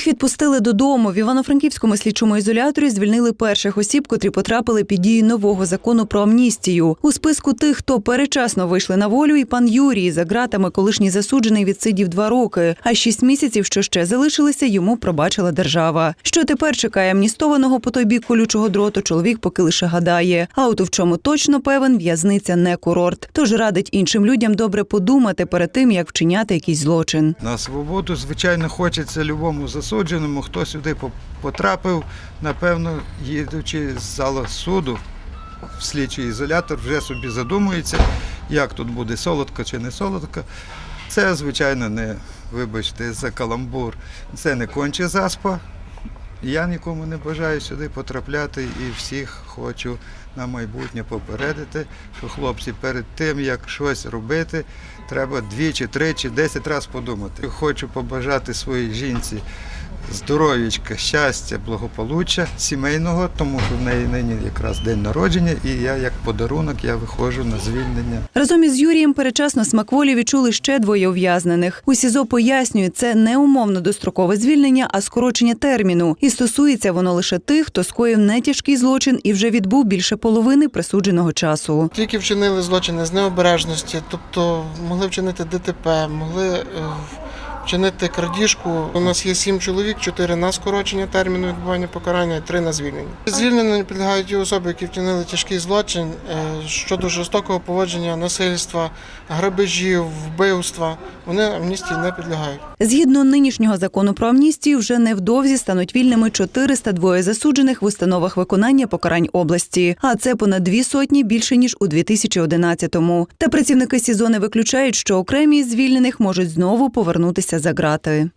Їх відпустили додому. В Івано-Франківському слідчому ізоляторі звільнили перших осіб, котрі потрапили під дію нового закону про амністію. У списку тих, хто перечасно вийшли на волю, і пан Юрій за ґратами колишній засуджений відсидів два роки. А шість місяців, що ще залишилися, йому пробачила держава. Що тепер чекає амністованого по той бік колючого дроту, чоловік поки лише гадає. А от у чому точно певен, в'язниця не курорт. Тож радить іншим людям добре подумати перед тим, як вчиняти якийсь злочин. На свободу, звичайно, хочеться любому засудженому, хто сюди потрапив, напевно, їдучи з зала суду в слідчий ізолятор, вже собі задумується, як тут буде солодко чи не солодко. Це, звичайно, не, вибачте, за каламбур. Це не конче заспа. Я нікому не бажаю сюди потрапляти і всіх хочу на майбутнє попередити, що хлопці перед тим, як щось робити, треба двічі, тричі, десять разів подумати. Хочу побажати своїй жінці здоров'ячка, щастя, благополуччя сімейного, тому що в неї нині якраз день народження, і я як подарунок я виходжу на звільнення. Разом із Юрієм перечасно смакволі відчули ще двоє ув'язнених. У СІЗО пояснюють, це не умовно дострокове звільнення, а скорочення терміну. І стосується воно лише тих, хто скоїв нетяжкий злочин і вже відбув більше половини присудженого часу. Тільки вчинили злочини з необережності, тобто могли вчинити ДТП, могли вчинити крадіжку. У нас є сім чоловік, чотири на скорочення терміну відбування покарання, три на звільнення. Звільненню підлягають ті особи, які вчинили тяжкий злочин е, щодо жорстокого поводження, насильства, грабежів, вбивства. Вони амністії не підлягають. Згідно нинішнього закону про амністію, вже невдовзі стануть вільними 402 засуджених в установах виконання покарань області. А це понад дві сотні більше ніж у 2011-му. Та працівники СІЗО не виключають, що окремі звільнених можуть знову повернутися за ґрати.